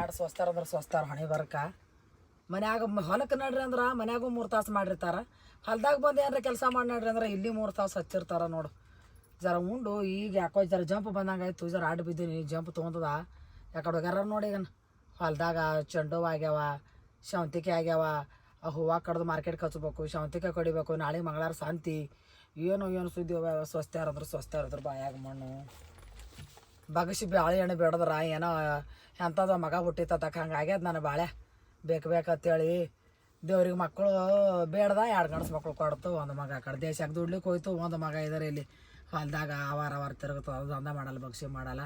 ಎರಡು ಸ್ವಸ್ತಾರ ಅಂದ್ರೆ ಸ್ವಸ್ತಾರ, ಹಣಿ ಬರ್ಕ. ಮನ್ಯಾಗ ಹೊಲಕ್ಕೆ ನಡ್ರಿ ಅಂದ್ರೆ ಮನ್ಯಾಗೂ ಮೂರು ತಾಸು ಮಾಡಿರ್ತಾರ. ಹೊಲ್ದಾಗ ಬಂದು ಏನಾರ ಕೆಲಸ ಮಾಡಿ ನಡ್ರಿ ಅಂದ್ರೆ ಇಲ್ಲಿ ಮೂರು ತಾಸು ಹಚ್ಚಿರ್ತಾರ ನೋಡು. ಜರ ಉಂಡು, ಈಗ ಯಾಕೋ ಜರ ಜಂಪ್ ಬಂದಂಗೆ ಆಯ್ತು, ಜರ ಆಡ್ ಬಿದ್ದೀನಿ, ಜಂಪ್ ತೊಗೊಂತದ ಯಾಕಡೆ ಹೋಗ್ಯಾರ ನೋಡಿ ಈಗ ಹೊಲ್ದಾಗ ಚೆಂಡು ಹೂವ್ ಆಗ್ಯಾವ, ಶಾವಂತಿಕೆ ಆಗ್ಯಾವ ಆ ಹೂವು ಕಡ್ದು ಮಾರ್ಕೆಟ್ ಹಚ್ಬೇಕು ಶಾಂತಿಕ ಕಡಿಬೇಕು, ನಾಳೆ ಮಂಗಳಾರ ಶಾಂತಿ. ಏನು ಏನು ಸುದ್ದಿ ಸ್ವಸ್ಥ ಇರೋದ್ರು ಸ್ವಸ್ಥ ಇರೋದ್ರು ಬಾಯಾಗ ಮಣ್ಣು. ಬಗಸಿ ಬಾಳೆ ಎಣ್ಣೆ ಬೇಡದ್ರ, ಏನೋ ಎಂಥದ್ದು ಮಗ ಹುಟ್ಟಿತ್ತಕ್ಕ ಹಂಗೆ ಆಗ್ಯದ ನನ್ನ ಬಾಳೆ. ಬೇಕು ಬೇಕಂತೇಳಿ ದೇವ್ರಿಗೆ ಮಕ್ಕಳು ಬೇಡ್ದ, ಎರಡು ಗಂಡಸು ಮಕ್ಕಳು ಕೊಡ್ತು, ಒಂದು ಮಗ ಕಡೆ ದೇಶಕ್ಕೆ ದುಡ್ಲಿಕ್ಕೆ ಹೋಯ್ತು, ಒಂದು ಮಗ ಇದಾರೆ ಇಲ್ಲಿ. ಹೊಲ್ದಾಗ ಆವಾರ ತಿರುಗುತ್ತೋ ಅದು ದಂಧ ಮಾಡಲ್ಲ, ಬಗ್ಸಿ ಮಾಡಲ್ಲ.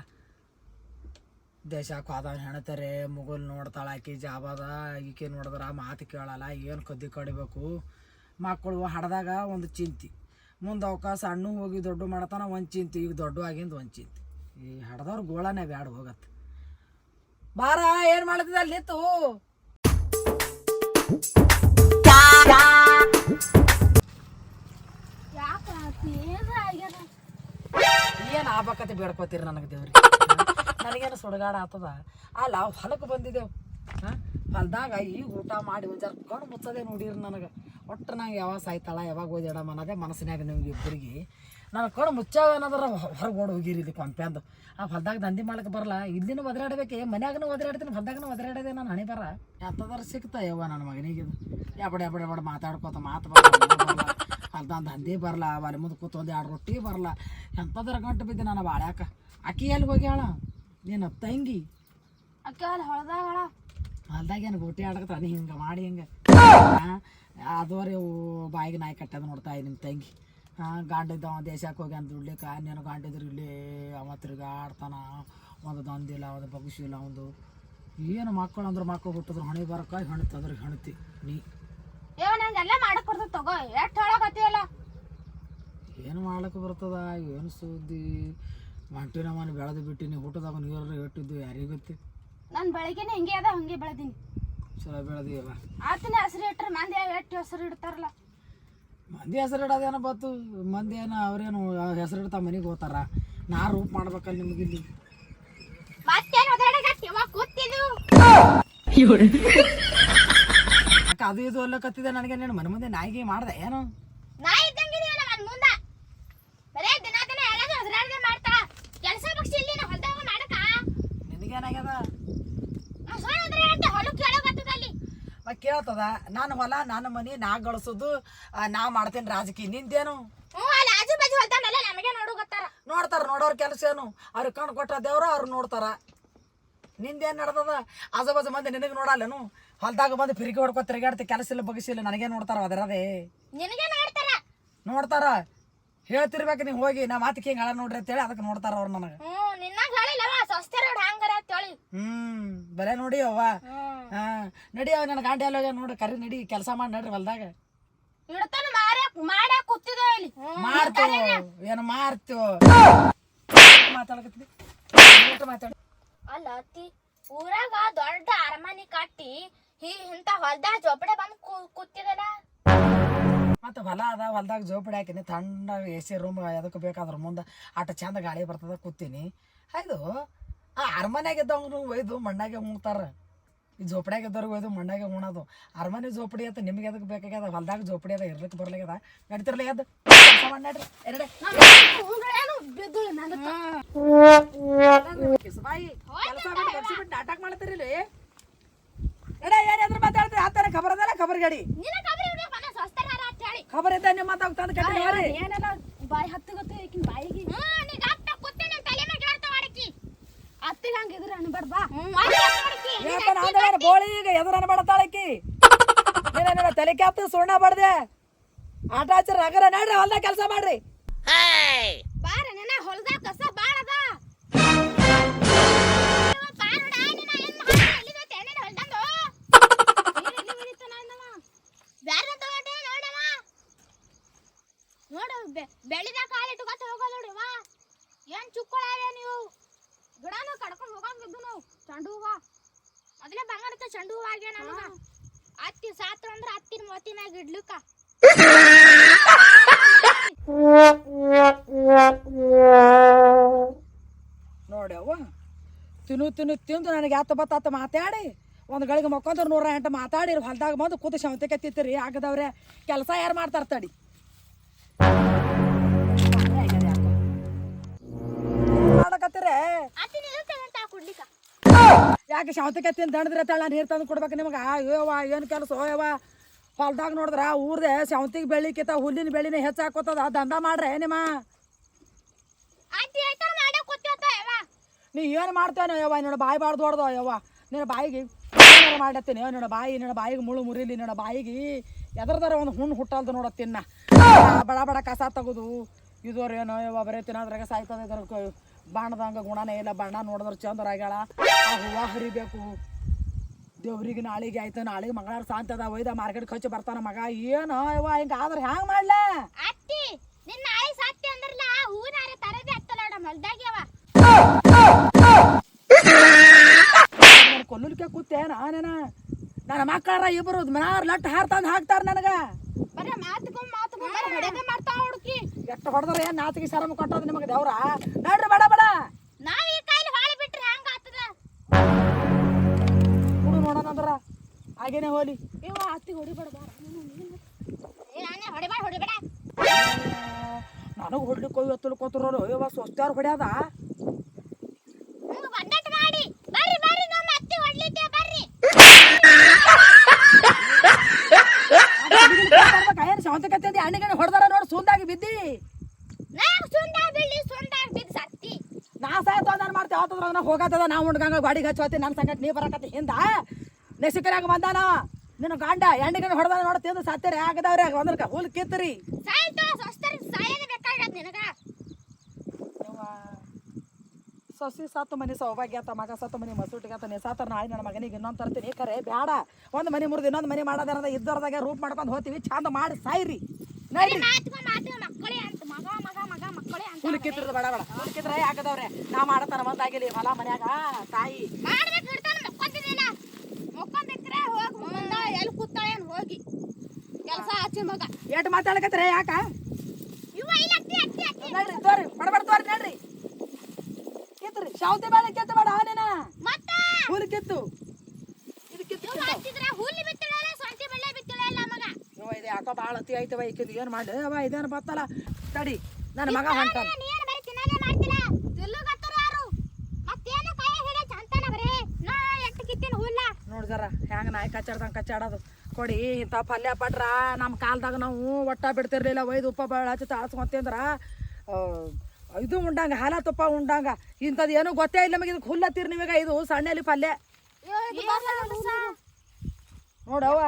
ದೇಶಕ್ಕೆ ಹೋದವನು ಹೆಣ್ತಾರೆ ಮುಗುಲ್ ನೋಡ್ತಾಳ ಆಕಿ ಜಾಬದ ಈಕೆ ನೋಡಿದ್ರೆ ಮಾತು ಕೇಳಲ್ಲ ಏನು ಕದ್ದಿ ಕಡಿಬೇಕು. ಮಕ್ಕಳು ಹಡ್ದಾಗ ಒಂದು ಚಿಂತೆ. ಮುಂದೆ ಅವಕಾಶ ಸಣ್ಣ ಹೋಗಿ ದೊಡ್ಡ ಮಾಡತಾನ ಒಂದು ಚಿಂತೆ ಈಗ ದೊಡ್ಡ ಆಗಿಂದ ಒಂದು ಚಿಂತೆ. ಈ ಹಡ್ದವ್ರ ಗೋಳನೇ ಬ್ಯಾಡ ಹೋಗತ್ತೆ ಬಾರ ಏನು ಮಾಡ್ತಿದ್ದ ಅಲ್ಲಿ ನಿಂತು? ಏನು ಆಗ್ಬೇಕಂತ ಬೇಡ್ಕೋತೀರಿ ನನಗೆ ದೇವ್ರಿ ನನಗೇನು ಸುಡುಗಾಡ ಆತದ ಅಲ್ಲ ಹೊಲಕ್ಕೆ ಬಂದಿದ್ದೆವು ಹಾಂ? ಹೊಲ್ದಾಗ ಈಗ ಊಟ ಮಾಡಿ ಒಂದು ಜರ ಕಣ್ಣು ಮುಚ್ಚದೆ ನೋಡಿರಿ ನನಗೆ. ಒಟ್ಟು ನಂಗೆ ಯಾವಾಗ ಸಾಯ್ತಾಳ, ಯಾವಾಗ ಓದಿಡಮ್ಮ ಅನ್ನೋದೇ ಮನಸ್ಸಿನಾಗ ನಿಮ್ಗೆ ಇಬ್ಬರಿಗೆ ನಾನು ಕಣ್ಣು ಮುಚ್ಚಾವ ಅನ್ನೋದ್ರ ಹೊರಗೆ ಓಡಿ ಹೋಗಿರಿ ಇಲ್ಲಿ ಕೊಂಪ್ಯಾಂದು ಆ ಹೊಲ್ದಾಗ ದಂಧೆ ಮಾಡಕ್ಕೆ ಬರಲ್ಲ. ಇಲ್ಲಿನೂ ಒದರಾಡ್ಬೇಕೆ, ಮನ್ಯಾಗನೂ ಒದರಾಡ್ತೀನಿ, ಹೊಲ್ದಾಗನೂ ಒದರಾಡಿದೆ ನಾನು ಹಣೆ ಬರ. ಎಂಥದಾರ ಸಿಗ್ತಾ ಯವ್ವ ನನ್ನ ಮಗನಿಗೆ ಯಾಬಡ ಯಾಬಡ ಯಾಬಡ ಮಾತಾಡ್ಕೋತ ಮಾತು ಬರ ಹೊಲ್ದಾಗ ದಂಧೆ ಬರಲ್ಲ ಒಲೆ ಮುಂದೆ ಕೂತು ಒಂದು ಎರಡು ರೊಟ್ಟಿ ಬರಲ್ಲ. ಎಂಥದ್ರ ಗಂಟು ಬಿದ್ದೆ ನಾನು ಬಾಳ್ಯಾಕ. ಅಕ್ಕಿ ಎಲ್ಲಿ ಹೋಗ್ಯಾಳ? ನೀನು ತಂಗಿ? ಅಕ್ಕ ಅಲ್ಲಿ ಹೊಳ್ದಾಗಳ ಹೊಲ್ದಾಗ ಏನು ಗೋಟಿ ಆಡಕತ್ತಾನ ಹಿಂಗೆ ಮಾಡಿ ಹಿಂಗೆ. ಅದೋರಿ ಬಾಯಿಗೆ ನಾಯಿ ಕಟ್ಟದ ನೋಡ್ತಾ ನಿಮ್ಮ ತಂಗಿ. ಹಾಂ ಅವ ದೇಶಕ್ಕೆ ಹೋಗಿ ಅಂತ ದುಡ್ಲಿಕ್ಕೆ. ನೀನು ಗಾಂಡಿದ್ರು ಇಲ್ಲಿ ಅವ ತಿರುಗಾಡ್ತಾನ ಒಂದು ದಂದಿಲ್ಲ ಒಂದು ಬಗ್ಸಿಲ್ಲ ಒಂದು ಏನು ಮಕ್ಕಳು ಅಂದ್ರೆ ಮಕ್ಕಳು ಹುಟ್ಟಿದ್ರು ಹಣಿ ಬರಕ ಹೆಣ್ತದ್ರ ಹೆಣ್ತಿ ನೀ. ಏ ನಂಗೆಲ್ಲ ಮಾಡಕ್ ಬರ್ತದ ತಗೋ. ಎಷ್ಟ್ ಇಲ್ಲ ಏನು ಮಾಡ್ಲಿಕ್ಕೆ ಬರ್ತದ? ಏನು ಸುದ್ದಿ? ಮಂಟಿನ ಮನೆ ಬೆಳೆದು ಬಿಟ್ಟಿನಿ ಊಟದಾಗ ನೀರು ಇಟ್ಟಿದ್ದು ಯಾರಿಗೆ ಗೊತ್ತಿ? ನಾನು ಬೆಳಗ್ಗೆನೆ ಹಿಂಗೆ ಅದ ಹಂಗೆ ಬೆಳೆದೀನಿ. ಚಲೋ ಬೆಳೆದಿಲ್ಲ ಆತನ ಹೆಸರು ಇಟ್ಟರೆ ಮಂದಿ ಎಷ್ಟು ಹೆಸರು ಇಡ್ತಾರಲ್ಲ. ಮಂದಿ ಹೆಸರು ಇಡೋದೇನೋ ಬತ್ತು ಮಂದಿ ಏನೋ ಅವ್ರೇನು ಹೆಸರು ಇಡ್ತಾ ಮನೆಗೆ ಹೋಗ್ತಾರ ನಾ ರೂಪ್ ಮಾಡ್ಬೇಕಲ್ಲ ನಿಮ್ಗೆ ಇಲ್ಲಿ. ಅಕ್ಕ ಅದು ಇದು ಅಲ್ಲಕತ್ತಿದೆ ನನಗೆ? ನೀನು ಮನೆ ಮುಂದೆ ನಾಯಿಗೆ ಮಾಡ್ದೆ ಏನು ನಾ ಇದ್ದಂಗಿದೆಯಲ್ಲ ಮನ್ ಮುಂದ ಬರೇ ದಿನ ದಿನ ಎಲ್ಲಾದ್ರೂ ಒದರಾಡದೆ ಮಾಡ್ತಾ ಕೆಲಸ ಬಗ್ಸಿ ಇಲ್ಲಿ ನಾ ಹೊಲ್ದಾಗ ಮಾಡಕ ನಿನಗೇನಾಗ್ಯದ ನಾ ಸುಳ್ಳು ಒದರಾಡತ್ತೆ ಹೊಲಕ್ಕೆ ಕೇಳಕತ್ತದ ಅಲ್ಲಿ ಮ ಕೇಳ್ತದ ನಾನು ಹೊಲ ನಾನು ಮನೆ ನಾ ಗಳಿಸೋದು ನಾ ಮಾಡ್ತೇನೆ ರಾಜಕೀಯ ನಿಂದೇನು? ನೋಡ್ತಾರ ನೋಡೋರ್ ಕೆಲಸ ಏನು? ಅವ್ರಿಗೆ ಕಣ್ ಕೊಟ್ಟ ದೇವ್ರ ಅವ್ರು ನೋಡ್ತಾರ. ನಿಂದೇನ್ ನಡ್ದದ? ಆಜು ಬಾಜು ಮಂದಿ ನಿನಗೆ ನೋಡಲ್ಲೇನು? ಹೊಲ್ದಾಗ ಬಂದು ಫಿರಿಗಿ ಹೊಡ್ಕೊ ತಿರುಗಾಡ್ತಿ ಕೆಲಸ ಇಲ್ಲ ಬಗ್ಸಿಲ್ಲ ನನಗೇ ನೋಡ್ತಾರ ಅದರದೇ. ನೋಡ್ತಾರ? ಹೇಳ್ತಿರ್ಬೇಕು ನೀವು ಹೋಗಿ ನಾ ಮಾತಕ್ಕೆ ಹಿಂಗೆ ಹೇಳ ನೋಡ್ರಿ ಅಂತೇಳಿ ಅದಕ್ಕೆ ನೋಡ್ತಾರ ಅವ್ರು ನನಗೆ. ಹ್ಞೂ ನಿನ್ನಾಗ ಹೇಳಿಲ್ಲವ ಸ್ವಸ್ಥ ರೋಡ್ ಹಂಗಾರ ಅಂತೇಳಿ. ಹ್ಮ್ ಬಲೆ ನೋಡಿ ಅವ್ವ. ಹಾ ನಡಿ ಅವ ನನ್ನ ಗಾಂಡಿ ಎಲ್ಲ ನೋಡಿ ಕರಿ ನಡಿ ಕೆಲಸ ಮಾಡಿ ನಡ್ರಿ ಹೊಲ್ದಾಗ. ಇಡ್ತಾನ ಮಾರ್ಯಾಕ ಮಾಡ್ಯಾಕ್ ಕೂತಿದ ಇಲ್ಲಿ. ಮಾಡ್ತೇವ ಏನು ಮಾಡ್ತೇವ ಮಾತಾಡಕತ್ತಿ. ಮಾತಾಡ ಅಲ್ಲ ಅತ್ತಿ ಊರಾಗ ದೊಡ್ಡ ಅರಮನೆ ಕಟ್ಟಿ ಹಿ ಇಂತ ಹೊಲ್ದಾಗ ಜೋಪಡೆ ಬಂದು ಕೂತಿದಲ್ಲ? ಮತ್ತೆ ಹೊಲ ಅದ ಹೊಲ್ದಾಗ ಜೋಪಡಿ ಹಾಕಿನಿ ತಣ್ಣ ಎ ಸಿ ರೂಮ್ ಅದಕ್ಕೆ ಬೇಕಾದ್ರೆ ಮುಂದೆ ಆಟ ಚಂದ ಗಾಳಿ ಬರ್ತದ ಕೂತೀನಿ. ಅದು ಆ ಅರಮನೆಯಾಗ ಇದ್ದವ್ರು ಒಯ್ದು ಮಣ್ಣಾಗೆ ಉಣ್ತಾರೆ. ಈ ಜೋಪಡಿಯಾಗ ಇದ್ದವ್ರಿಗೆ ಒಯ್ದು ಮಣ್ಣಾಗೆ ಉಣೋದು. ಅರಮನೆ ಜೋಪಡಿ ಅಂತ ನಿಮ್ಗೆ ಅದಕ್ಕೆ ಬೇಕಾಗ್ಯದ? ಹೊಲ್ದಾಗ ಜೋಪಡಿ ಅದ ಇರ್ಲಿಕ್ಕೆ ಬರ್ಲಾಗ್ಯದ ನಡೀತಿರ್ಲಿ ಅದು ನಾಟಕ ಮಾಡ್ತೀರಿ ಇಲ್ಲಿ. ಎಡೆ ಏನಾದ್ರು ಮಾತಾಡ್ತೀರಿ? ಆತರ ಖಬರ್ ಅದಲ್ಲ ಖಬರ್ ಗಾಡಿ. ಖಬರ್ ಐತೆ ನಿಮ್ಮ ಮಾತಾಡ್ತಾನೆ ಕಟ್ಟಿ ಯಾರಿ? ಏನೆಲ್ಲ ಬಾಯಿ ಹತ್ತು ಗೊತ್ತು ಈಕಿನ ಬಾಯಿಗೆ? ಹ್ಮ್ ನೀ ಗಾಪ್ಟ ಕೂತೇನೆ ತಲೆ ಮೇಲೆ ಅನ್ಬೇಡ ಬಾ. ಯಾಕ ನಾನು ಬೋಳಿ ಈಗ ಎದುರು ನೀನ ತಲೆ ಕ್ಯಾಪ್ತ ಸುಣ್ಣ ಬಡ್ದೆ ಆಟ ಹಚ್ಚಿರ ನಗರ ನಡ್ರಿ ಹೊಲ್ದಾಗ ಕೆಲಸ ಮಾಡ್ರಿ. ಸಾತ್ರ ಅಂದ್ರ ಅತ್ತಿನ ಮತ್ತಿನಾಗ ಇಡ್ಲುಕ ನೋಡ್ಯವ್ವ ತಿನ್ನು ತಿನ್ನು ತಿಂದು ನನಗೆ ಯಾತ ಬತ್ತಾತ ಮಾತಾಡಿ. ಒಂದು ಗಳಿಗೆ ಮಕ್ಕೊಂದ್ರೆ ನೂರ ಎಂಟು ಮಾತಾಡಿ ಹೊಲ್ದಾಗ ಬಂದು ಕೂತು ಶಾವಂತಿಗೆ ತಿತ್ತೀರಿ ಆಗದವ್ರೆ ಕೆಲಸ ಯಾರು ಮಾಡ್ತಾರ ತಡಿ. ಮಾಡಕತ್ತೀರೇ ಯಾಕೆ ಶಾವಂತಿಗೆ ತಿಂದು ದಂಡದ್ರೆ ತಳ ನೀರು ತಂದು ಕೊಡ್ಬೇಕು ನಿಮಗೆ. ಅಯ್ಯೋವ ಏನು ಕೆಲಸ? ಹೋಯವ ಹೊಲ್ದಾಗ ನೋಡಿದ್ರ ಊರ್ದೆ ಶಾವಂತಿಗೆ ಬೆಳಿಕಿತ ಹುಲ್ಲಿನ ಬೆಳಿನ ಹೆಚ್ಚಾಕೋತದ ದಂಧ ಮಾಡ್ರೆ ನಿಮ್ಮ ನೀ ಏನು ಮಾಡ್ತೇನೆ ಯವ್ವ? ನಿನ್ನ ಬಾಯಿ ಬಾಳ್ ದೊಡ್ದು ಯವ್ವ? ನಿನ್ನ ಬಾಯಿಗೆ ಮಾಡತ್ತೀನಿ ನಿನ್ನ ಬಾಯಿ ನಿನ್ನ ಬಾಯಿಗೆ ಮುಳು ಮುರಿಲಿ. ನಿನ್ನ ಬಾಯಿಗೆ ಎದ್ರದಾರ ಒಂದು ಹುಣ್ಣು ಹುಟ್ಟಲ್ದು ನೋಡ ತಿನ್ನ. ಬಡ ಬಡ ಕಸ ತೆಗೆದು. ಇದುವರೆ ಏನೋ ಯವ್ವ ಬರೀ ತಿನ್ನೋದ್ರಾಗ ಸಾಯ್ತದೆ ಬಾಣದಂಗ ಗುಣನೇ ಇಲ್ಲ. ಬಣ್ಣ ನೋಡಿದ್ರೆ ಚಂದ್ರಾಗ್ಯಾಳ ಆ ಹೂವ ಹರಿಬೇಕು. ದೇವ್ರಿಗೆ ನಾಳೆಗೆ ಆಯ್ತು. ನಾಳೆಗೆ ಮಂಗಳಾರ ಸಾಂತ ಅದ. ಒಯ್ದ ಮಾರ್ಕೆಟ್ ಖರ್ಚು ಬರ್ತಾನ ಮಗ. ಏನು ಯವ್ವ ಹಿಂಗೆ ಆದ್ರೆ ಹ್ಯಾಂಗ ಮಾಡ್ಲಾ? ಅತ್ತಿ ನಿನ್ನ ಸಾತ್ತಿ ಅಂದ್ರಲ್ಲ ಆ ತರದೇ ಕೊಲ್ಲಲಿಕ್ಕೆ ಕೂತೆ ನಾನೇನ? ನನ್ನ ಮಕ್ಕಳ ಇಬ್ಬರು ಮನಾರ್ ಲಟ್ ಹಾರ್ತಂದ್ ಹಾಕ್ತಾರ ನನಗ. ಬರೀ ಮಾತುಕೊಂಡ್ ಮಾತುಕೊಂಡ್ ಬರೀ ಹೊಡೆದೇ ಮಾಡ್ತಾವ ಹುಡುಕಿ. ಎಷ್ಟು ಹೊಡೆದ್ರೆ ಏನ್ ನಾಚಿಗೆ ಶರಮ ಕೊಟ್ಟದ ನಿಮಗೆ ದೇವ್ರ? ನೋಡ್ರಿ ಬೇಡ ಬೇಡ. ನಾವ್ ಈ ಕೈಲಿ ಹಾಳಿ ಬಿಟ್ರೆ ಹಂಗ ಆತದ ಹುಡು ನೋಡೋಣ ಅಂದ್ರ. ಹಾಗೇನೆ ಹೋಲಿ. ಇವ ಅತ್ತಿ ಹೊಡಿಬೇಡ ಬಾರ ನಾನೇ ಹೊಡಿಬೇಡ ಹೊಡಿಬೇಡ. ನನಗೆ ಹೊಡ್ಲಿಕ್ಕೆ ಹೋಗಿ ಎತ್ತಲು ಕೂತ್ರೋರು ಇವ ಸ್ವಸ್ತ್ಯಾರು ಹೊಡ್ಯಾದ ಹಂಗ ಒಡ್ಡಟ್ ಮಾಡಿ ಬರ್ರಿ ಬರ್ರಿ ನಮ್ಮ ಅತ್ತಿ ಹೊಡ್ಲಿಕ್ಕೆ ಬರ್ರಿ ಹಣ್ಣಿಗೆ ಅಣ್ಣಿಗಣ್ಣಿ ಹೊಡೆದಾರ ನೋಡಿ ಸುಂದಾಗಿ ಬಿದ್ದಿ. ನಾ ಸಾಯ್ತು ನಾನು ಮಾಡ್ತೇವೆ ಆತದ್ರ ನಾ ಹೋಗತ್ತದ ನಾ ಉಂಡ್ಗಂಗ ಗಾಡಿಗೆ ಹಚ್ಚೋತಿ ನನ್ನ ಸಂಗಟ್ ನೀ ಬರಕತ್ತಿ ಹಿಂದ. ನೆಸಿಕರಾಗ ಬಂದಾನ. ನಿನ್ನ ಗಂಡ ಎಣ್ಣಿಗಣ್ಣಿ ಹೊಡೆದ ನೋಡಿ ತಿಂದು ಸತ್ತರಿ ಆಗದವ್ರೆ ಒಂದ್ರಕ ಹುಲ್ ಕಿತ್ತರಿ ಸಾಯ್ತು ಸ್ವಸ್ಥರಿ ಸಾಯನೇ ಬೇಕಾಗತ್ ನಿನಗ ಸೊಸಿ ಸತ್ತು ಮನೆ ಸೌಭಾಗ್ಯ ಆತ ಮಗ ಸತ್ತು ಮನೆ ಮಸೂಟಿಗೆ ಆತ ಸಾತ ನಾಳೆ ನನ್ನ ಮಗನಿಗೆ ಇನ್ನೊಂದು ತರ್ತೀನಿ. ಕರೆ ಬೇಡ ಒಂದು ಮನೆ ಮುರಿದು ಇನ್ನೊಂದು ಮನೆ ಮಾಡೋದಾರದ ಇದ್ದರದಾಗ ರೂಪ್ ಮಾಡ್ಕೊಂಡು ಹೋತೀವಿ ಚಂದ ಮಾಡಿ ಸಾಯ್ರಿ. ಕಿತ್ತಿರೋದು ಬೇಡ ಬೇಡ. ಹುಡುಕಿದ್ರೆ ಯಾಕದವ್ರೆ ನಾ ಮಾಡತಾನ ಒಂದಾಗಿಲಿ ಹೊಲ ಮನ್ಯಾಗ ತಾಯಿ. ಎಲ್ಲಿ ಕೂತಾಳೆ ಹೋಗಿ. ಕೆಲಸ ಆಚೆ ಮಗ. ಮಾತಾಡಕತ್ರೆ ಯಾಕ? ನಡ್ರಿ ತೋರಿ. ಕಿತ್ರಿ ಬಾಳೆ ಕೆತ್ತ ಬೇಡ ಆನೆನ? ಮತ್ತೆ? ಹುಲ್ ಕಿತ್ತು. ಇದು ಬಿತ್ತಳಲ್ಲ ಬಿತ್ತಳಲ್ಲ ಮಗ? ಇದು ಯಾಕೋ ಭಾಳ ಅತಿ ಐತವ ಈಕಿದು ಏನು ಮಾಡ ಅವ ಇದೇನು ಬತ್ತಲ್ಲ? ತಡಿ ನನ್ನ ಮಗ ಹೊಂಟಾನ. ನೀನು ಏನ್ ಬರೀ ತಿನ್ನಲೇ ಮಾಡ್ತಿಲ್ಲ ತಿಲ್ಲುಗತ್ತರ ಯಾರು? ಮತ್ತೇನು ಕೈ ಹಿಡಿಯ ಚಂತನ ಬರೀ? ನಾ ಎಟ್ಟು ಕಿತ್ತಿನ ಹುಲ್ಲ? ನೋಡಿ ಜರ ಹೆಂಗೆ ನಾಯಿ ಕಚ್ಚಾಡ್ದಂಗೆ ಕಚ್ಚಾಡೋದು. ಕೊಡಿ ಇಂಥ ಪಲ್ಯ ಪಟ್ರ ನಮ್ಮ ಕಾಲದಾಗ ನಾವು ಒಟ್ಟ ಬಿಡ್ತಿರ್ಲಿಲ್ಲ ಒಯ್ದು ಉಪ್ಪ ಬಾಳ ಹಚ್ಚಿ ತಾಳ್ಸ್ಕೊಂತಿಂದ್ರ ಇದು ಉಂಡಂಗ ಹಾಲ ತುಪ್ಪ ಉಂಡಂಗ. ಇಂಥದ್ದು ಏನೂ ಗೊತ್ತೇ ಇಲ್ಲ ನಮಗೆ ಇದಕ್ಕೆ ಹುಲ್ಲತ್ತೀರಿ ನಿಮಗೆ ಇದು ಸಣ್ಣಲ್ಲಿ ಪಲ್ಯ. ನೋಡವ್ವ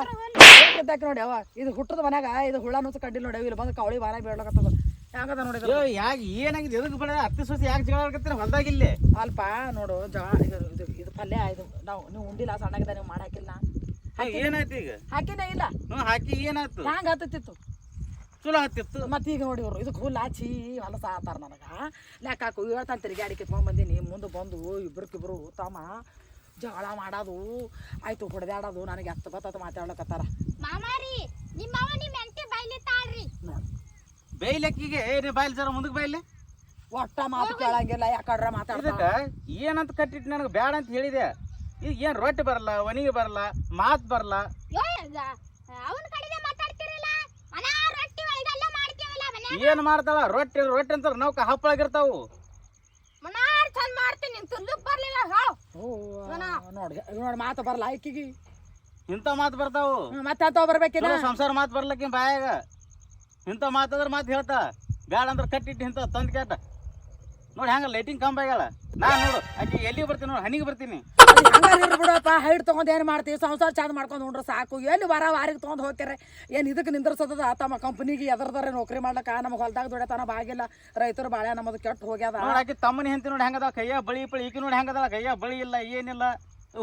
ಇದ್ದಕ್ಕೆ ನೋಡಿ ಅವ್ವ ಇದು ಹುಟ್ಟದ ಮನ್ಯಾಗ ಇದು ಹುಳ ನುಚ್ಚ ಕಡ್ಡಿ ನೋಡಿ ಇಲ್ಲಿ ಬಂದು ಕವಳಿ ಬಾರ ಬೀಳಕತ್ತದ ಯಾಕದ ನೋಡಿದ್ರ ಅಯ್ಯೋ ಯಾಕೆ ಏನಾಗಿದೆ? ಎದಕ್ಕೆ ಬೇಡ ಅತ್ತೆ ಸೊಸೆ ಯಾಕೆ ಜಗಳ ಆಡ್ಕತ್ತೀರ? ಹೊಲ್ದಾಗ ಇಲ್ಲಿ. ಅಲ್ಪ ನೋಡು ಜಗಳ ಇದು ಇದು ಇದು ಪಲ್ಯ ಇದು ನಾವು ನೀವು ಉಂಡಿಲ್ಲ ಸಣ್ಣಗಿದ ನೀವು ಮಾಡಾಕಿಲ್ಲ. ಏನಾಯ್ತು ಈಗ? ಹಾಕಿನೇ ಇಲ್ಲ. ಹ್ಞೂ ಹಾಕಿ ಏನಾಯ್ತು? ಹ್ಯಾಂಗ ಹತ್ತಿತ್ತು ಚಲೋ ಆಗ್ತಿತ್ತು. ಮತ್ತೆ ಈಗ ನೋಡಿ ಇವ್ರು ಇದಕ್ಕೆ ಹುಲ್ಲು ಹಚ್ಚಿ ಹೊಲಸ ಆತಾರ ನನಗೆ. ಲೆಕ್ಕ ಹಾಕು ಹೇಳ್ತಾನೆ ತಿರುಗಾಡಿ ಕಿತ್ಕೊಂಡ್ ಬಂದೀನಿ ಮುಂದೆ ಬಂದು ಇಬ್ರಕ್ಕಿಬ್ರು ತಮ್ಮ ಜಗಳ ಮಾಡೋದು ಆಯ್ತು ಹೊಡೆದಾಡೋದು ನನಗೆ ಹತ್ತು ಬತ್ತ ಮಾತಾಡ್ಲಕತ್ತಾರ. ಮಾಮಾರಿ ನಿಮ್ಮ ಮಾವ ನಿಮ್ಮ ಹೆಂಡತಿ ಬೈಲಿ ತಾಳ್ರಿ. ನೋಡು ಬೇಯ್ಲಕ್ಕಿಗೆ ಏನೇ ಬಾಯ್ಲಿ ಜರ ಮುಂದಕ್ಕೆ ಬೈಲಿ ಒಟ್ಟ ಮಾತು ಕೇಳಂಗಿಲ್ಲ ಯಾಕಡ್ರ ಮಾತಾಡ್ತಾರ ಏನಂತ ಕಟ್ಟಿಟ್ಟು ನನಗೆ ಬೇಡ ಅಂತ ಹೇಳಿದೆ. ಈಗ ಏನು ರೊಟ್ಟಿ ಬರಲ್ಲ ಒನಿಗೆ ಬರಲ್ಲ ಮಾತು ಬರಲ್ಲ ಯೋ ಅವನ ಕಡೆಗೆ ಮಾತಾಡ್ತಿರಲ್ಲ ಮನ ರೊಟ್ಟಿ ಇದೆಲ್ಲ ಮಾಡ್ತೀವಲ್ಲ ಮನ್ಯಾಗ ಏನು ಮಾಡ್ತಾಳ? ರೊಟ್ಟಿ ರೊಟ್ಟಿ ಅಂತಾರ ನೌಕ ಹಪ್ಪಳಾಗಿರ್ತಾವು. ಮನಾರ್ ಚಂದ ಮಾಡ್ತೀನಿ ನಿನ್ ಬರಲಿಲ್ಲ ಬರ್ಲಿಲ್ಲ ಹೇಳು ನೋಡಿ ನೋಡಿ ಮಾತು ಬರಲ್ಲ ಆಯ್ಕಿಗಿ. ಇಂಥ ಮಾತು ಬರ್ತಾವು. ಮತ್ತೆ ಅಂತ ಬರ್ಬೇಕಿಲ್ಲ ಸಂಸಾರ ಮಾತು ಬರ್ಲಕ್ಕಿ ಬಾಯಾಗ. ಇಂಥ ಮಾತಾದ್ರೆ ಮಾತು ಹೇಳ್ತಾ. ಬ್ಯಾಡ ಅಂದ್ರೆ ಕಟ್ಟಿಟ್ಟು ಇಂಥ ತಂದು ಕೇಟ ನೋಡಿ ಹಂಗ ಲೈಟಿಂಗ್ ಕಂಬ ಆಗ್ಯಾಳ. ನಾ ನೋಡು ಆಕಿ ಎಲ್ಲಿ ಬರ್ತೀನಿ ನೋಡಿ ಹನಿಗೆ ಬರ್ತೀನಿ. ಬಿಡಪ್ಪ ಹೈಟ್ ತಗೊಂಡ್ ಏನು ಮಾಡ್ತೀವಿ ಸಂಸಾರ ಚಂದ ಮಾಡ್ಕೊಂಡು ಉಂಡ್ರೆ ಸಾಕು. ಎಲ್ಲಿ ವಾರ ವಾರಿಗೆ ತೊಗೊಂಡು ಹೋಗ್ತಾರೆ? ಏನು ಇದಕ್ಕೆ ನಿಂದ್ರಸದ ತಮ್ಮ ಕಂಪ್ನಿಗೆ ಎದರ್ದಾರೆ ನೌಕರಿ ಮಾಡ್ಲಕ್ಕ ನಮಗೆ ಹೊಲ್ದಾಗ ದುಡಿಯತನ ಬಾಗಿಲ್ಲ. ರೈತರು ಬಾಳೆ ನಮ್ಮದು ಕೆಟ್ಟು ಹೋಗ್ಯದ. ನೋಡಿ ಆಕಿ ತಮ್ಮನಿ ಹೆಂತಿ ನೋಡಿ ಹೆಂಗದ ಕೈಯ ಬಳಿ ಪಳಿ ಈಕಿ ನೋಡಿ ಹೆಂಗದ ಕೈಯ ಬಳಿ ಇಲ್ಲ ಏನಿಲ್ಲ.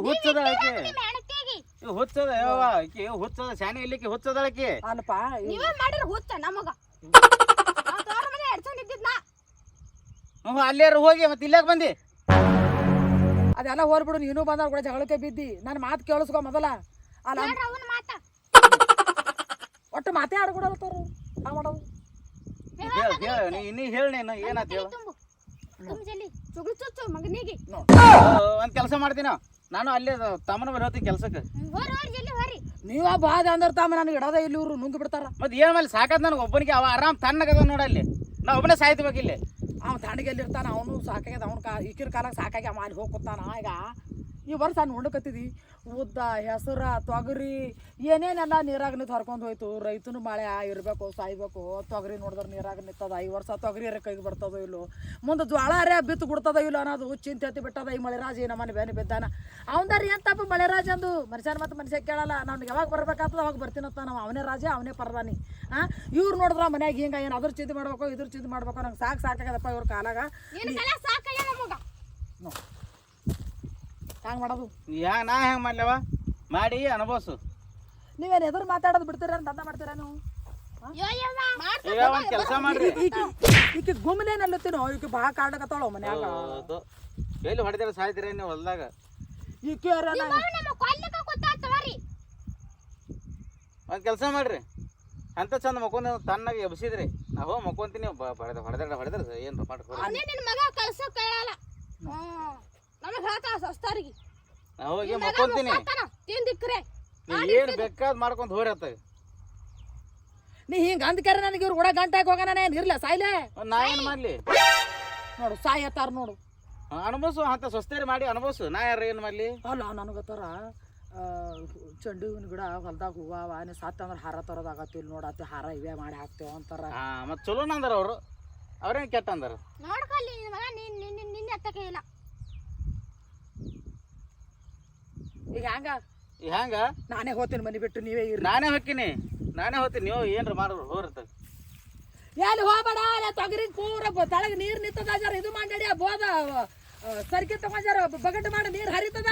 ಹುಚ್ಚದ ಆಕಿ. ಹುಚ್ಚದ ಆಕಿ. ಹುಚ್ಚದ ಶಾನೆ ಇಲ್ಲಿಕ್ಕೆ ಹುಚ್ಚದ ಆಕಿ. ಅಲ್ಪ ನೀವೇ ಮಾಡಿರ ಹುಚ್ಚ ನಮಗ. ಹೋಗಿ ಮತ್ತೆ ಇಲ್ಲೇ ಬಂದಿ? ಅದೆಲ್ಲ ಹೋರ್ಬಿಡು ನೀನು ಬಂದಾಗ ಕೂಡ ಜಗಳಕ್ಕೆ ಬಿದ್ದಿ. ನನ್ನ ಮಾತು ಕೇಳಿಸ್ಕೊ ಮೊದಲ. ಅಲ್ಲ ಹೇಳ್ರ ಅವನ ಮಾತ. ಒಟ್ಟು ಮಾತೇ ಆಡ್ಕೊಡಲ್ತಾರು ನಾ ಮಾಡೋದು ಹೇಳ ಹೇಳ ನೀ ಇನ್ನೀ ಹೇಳ ಏನಾತ್ ಒಂದ್ ಕೆಲಸ ಮಾಡ್ತೀನ? ನಾನು ಅಲ್ಲೇ ತಮ್ಮನ ಬರ ಹೋಗ್ತೀನಿ ಕೆಲ್ಸಕ್ಕೆ. ಹೋರಿ ಹೋರಿ ಜಲ್ಲಿ ಹೋರಿ. ನೀವ ಬಾದ ಅಂದ್ರ ತಮ್ಮ ನನಗೆ ಇಡೋದೇ ಇಲ್ಲಿ ಇವ್ರು ನುಂಗ್ ಬಿಡ್ತಾರ ಮತ್ತೆ ಏನ್ ಮೇಲೆ ಸಾಕತ್ ನನಗೆ ಒಬ್ಬನಿಗೆ ಅವ ಆರಾಮ್ ತಣ್ಣಗದ ನೋಡಲ್ಲಿ ನಾ ಒಬ್ಬನೇ ಸಾಯ್ತಿಬೇಕು ಇಲ್ಲಿ ಅವ ತಣ್ಣಗೆ ಅವನು ಸಾಕಾಗ್ಯದ ಅವ್ನ ಕಾ ಈಕಿನ ಕಾಲಕ್ಕೆ ಸಾಕಾಗಿ ಅವ ಅಲ್ಲಿ ಹೋಗ್ಕೊತಾನ ಈಗ ಈ ವರ್ಷ ನೋಡಕತ್ತಿದಿ ಉದ್ದ ಹೆಸರ ತೊಗರಿ ಏನೇನೆಲ್ಲ ನೀರಾಗ ನಿಂತು ಹೊರ್ಕೊಂಡು ಹೋಯ್ತು. ರೈತನು ಮಳೆ ಇರಬೇಕು ಸಾಯ್ಬೇಕು ತೊಗರಿ ನೋಡಿದ್ರೆ ನೀರಾಗ ನಿಂತದ. ಈ ವರ್ಷ ತೊಗರಿ ಅರೆ ಕೈಗೆ ಬರ್ತದೋ ಇಲ್ಲೋ. ಮುಂದೆ ಜ್ವಾಳ ಅರೆ ಬಿತ್ತು ಬಿಡ್ತದ ಇಲ್ಲೋ ಅನ್ನೋದು ಚಿಂತೆ ಹತ್ತಿ ಬಿಟ್ಟದ. ಈ ಮಳೆರಾಜ ಈ ನಮ್ಮನೆ ಬೇನೆ ಬಿದ್ದಾನ. ಅವಂದಾರ ಏನು ತಪ್ಪ ಮಳೆರಾಜ ಅಂದು? ಮನುಷ್ಯನ ಮತ್ತು ಮನುಷ್ಯ ಕೇಳಲ್ಲ. ನಮ್ಗೆ ಯಾವಾಗ ಬರ್ಬೇಕಾಗ್ತದ ಅವಾಗ ಬರ್ತೀನಂತ ನಾವು. ಅವನೇ ರಾಜ ಅವನೇ ಪರದಾನಿ. ಹಾಂ ಇವ್ರು ನೋಡಿದ್ರ ಮನ್ಯಾಗ ಹಿಂಗೆ ಏನು ಅದ್ರ ಚಿಂತೆ ಮಾಡ್ಬೇಕು ಇದ್ರ ಚಿಂತೆ ಮಾಡ್ಬೇಕು ನಂಗೆ ಸಾಕು ಸಾಕಾಗದಪ್ಪ ಇವ್ರ ಕಾಲಾಗ ನಿನ್ನ ಕಲ ಸಾಕಾಗ್ಯದ ನಮಗ ಹ್ಯಾಂಗ ಮಾಡೋದು? ಯಾ ನಾ ಹೆಂಗೆ ಮಾಡ್ಲವ? ಮಾಡಿ ಅನುಭವಿಸು. ನೀವೇನು ಎದುರು ಮಾತಾಡೋದು ಬಿಡ್ತೀರ ದಂಧ ಮಾಡ್ತೀರ ನೀವು? ಈಗ ಒಂದು ಕೆಲಸ ಮಾಡ್ರಿ. ಈಕಿ ಈಕಿ ಗುಮ್ಮನೇನಲ್ಲತ್ತೀನೋ ಈಕಿ ಭಾಳ ಕಾಡ್ಲಕತ್ತಾಳ ಮನ್ಯಾಗ? ಹೌದು. ಎಲ್ಲಿ ಹೊಡೆದ್ರೆ ಸಾಯ್ತೀರ ನೀವು ಹೊಲ್ದಾಗ? ಈಕಿ ಕೂತಾಡ್ತವರಿ ಒಂದ್ ಕೆಲಸ ಮಾಡ್ರಿ. ಅಂತ ಚಂದ ಮಕ್ಕೊಂದ್ ತಣ್ಣಗೆ ಎಬ್ಸಿದ್ರಿ. ನಾವು ಹೋಗಿ ಮಕ್ಕೊಂತೀನಿ ಹೊಡೆದ್ರೆ ಹೊಡೆದ್ರೆ ಏನು ಮಾಡ್ರಿ ನಿನ್ನ ಮಗ ಕೇಳಲ್ಲ. ಹ್ಮ್ ನಮಗ್ ಸಸ್ತಾರಿಗೆ. ಹೋಗಿ ಮಕ್ಕೊಂತೀನಿ ತಿಂದಿಕ್ರೆ ಏನ್ ಬೇಕಾದ್ ಮಾಡ್ಕೊಂಡ್ ಹೋರಿ ನೀ ಹಿಂಗ ಅಂದ್ಕರ ನನಗೆ ಇವ್ರು ಕೂಡ ಗಂಟಾಗಿ ಹೋಗೋಣ ಏನ್ ಇರ್ಲ? ಸಾಯ್ಲೆ? ನಾ ಏನ್ ಮಾಡ್ಲಿ? ನೋಡು ಸಾಯ್ ಹತ್ತಾರ ನೋಡು. ಅನುಭವಿಸು ಅಂತ ಸ್ವಸ್ಥರಿ ಮಾಡಿ ಅನುಭವಿಸು. ನಾ ಯಾರ ಏನ್ ಮಾಡ್ಲಿ? ಅಲ್ಲ ನನಗತ್ತಾರ ಚೆಂಡು ಹೂವಿನ ಗಿಡ ಹೊಲ್ದಾಗ ಹೂವ ವಾನೆ ಸಾತ್ ಅಂದ್ರೆ ಹಾರ ತರೋದಾಗತ್ತಿಲ್ಲ ನೋಡತ್ತೆ ಹಾರ ಇವೇ ಮಾಡಿ ಹಾಕ್ತೇವ ಅಂತಾರ. ಮತ್ತೆ ಮತ್ ಚಲೋನ ಅಂದಾರ ಅವರು. ಅವ್ರೇನ್ ಕೆಟ್ಟ ಅಂದಾರ? ನೋಡ್ಕೊಳ್ಳಿ ನಿನ್ನ ನಿನ್ನ ನಿನ್ನ ನಿನ್ನ ಎತ್ತಕ್ಕೆ ಇಲ್ಲ. ಈಗ ಹ್ಯಾಂಗ? ನಾನೇ ಹೋಗ್ತೀನಿ ಮನೆ ಬಿಟ್ಟು ನೀವೇ ಇರ್ರಿ. ನಾನೇ ಹೋಗ್ತೀನಿ. ನಾನೇ ಹೋಗ್ತೀನಿ. ನೀವು ಏನ್ರ ಮಾಡ್ರಿ ಹೋರತ್ತ ಎಲ್ಲಿ ಹೋಗ್ಬೇಡ ತೊಗರಿ ಪೂರ ತಳಗ ನೀರು ನಿಂತದ ಜರ ಇದು ಮಾಡಿ ಬೋದ ಸರ್ಕಿ ತಗೊಂಜಾರ ಬಗಟ್ ಮಾಡಿ ನೀರು ಹರಿತದ.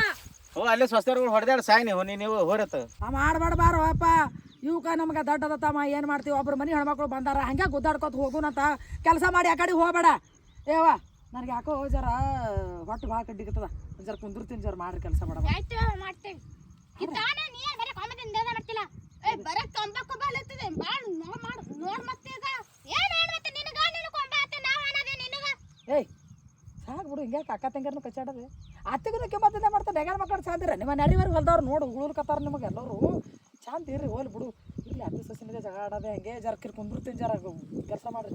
ಓ ಅಲ್ಲಿ ಸ್ವಸ್ಥರುಗಳು ಹೊಡೆದಾಡ ಸಾಯ್ ನೀವು ನೀವು ಹೋರತ್ತ ಮಾಡ್ಬೇಡ ಬಾರೋ ಅಪ್ಪ. ಇವಕ್ಕ ನಮ್ಗೆ ದೊಡ್ಡದ ತಮ್ಮ ಏನು ಮಾಡ್ತೀವಿ ಒಬ್ರು ಮನೆ ಹೆಣ್ಮಕ್ಳು ಬಂದಾರ ಹಂಗೆ ಗುದ್ದಾಡ್ಕೊತ ಹೋಗುನಂತ. ಕೆಲಸ ಮಾಡಿ ಆ ಕಡೆ ಹೋಗ್ಬೇಡ. ಏವ ನನಗೆ ಯಾಕೋ ಜರ ಹೊಟ್ಟು ಭಾಳ ಕಡ್ಡಿಗತ್ತದ ಜರ ಕುಂದಿರ್ತೀನಿ ಜರ ಮಾಡ್ರಿ ಕೆಲಸ ಮಾಡವ ಆಯ್ತು ಮಾಡ್ತೇವೆ ಕಿತ್ತಾನೆ ನೀ ಬರೀ ಕೊಂಬದಿಂದ ಮಾಡ್ತಿಲ್ಲ ಏ ಬರೀ ಕಂಬ ಕಂಬ ಅಲ್ಲತ್ತದೆ ಬಾಳ್ ನೋಡ್ ಮಾಡ್ ನೋಡ್ ಮತ್ತೆ ಈಗ ಏನ್ ಹೇಳ್ಬೇಕು? ನಿನಗ ನಿನ್ನ ಕೊಂಬ ಆತ ನಾವ್ ಅನ್ನೋದೇ ನಿನಗ. ಏಯ್ ಸಾಕು ಬಿಡು ಹಿಂಗೆ ಅಕ್ಕ ತಂಗಿರ್ನು ಕಚ್ಚಾಡದೆ. ಅತ್ತಿಗೂ ಕೆಮ್ಮತ್ತಿದ್ದೆ ಮಾಡ್ತಾರೆ ನೆಗನ ಮಕ್ಕಳು ಸಾಂದಿರ ನಿಮ್ಮ ನೆರಿವರು ಹೊಲ್ದವ್ರು ನೋಡು ಉಳುಲ್ ಕತ್ತಾರ ನಿಮಗೆ ಎಲ್ಲರೂ. ಚಂದ ಇರ್ರಿ ಹೋಲ್ ಬಿಡು. ಇಲ್ಲಿ ಅದು ಸಸಿನಿಗೆ ಜಗಳ ಆಡೋದೆ ಹಂಗೆ ಜರ ಕಿರ್ ಕುಂದಿರ್ತೀನಿ ಜರ ಕೆಲಸ ಮಾಡ್ರಿ.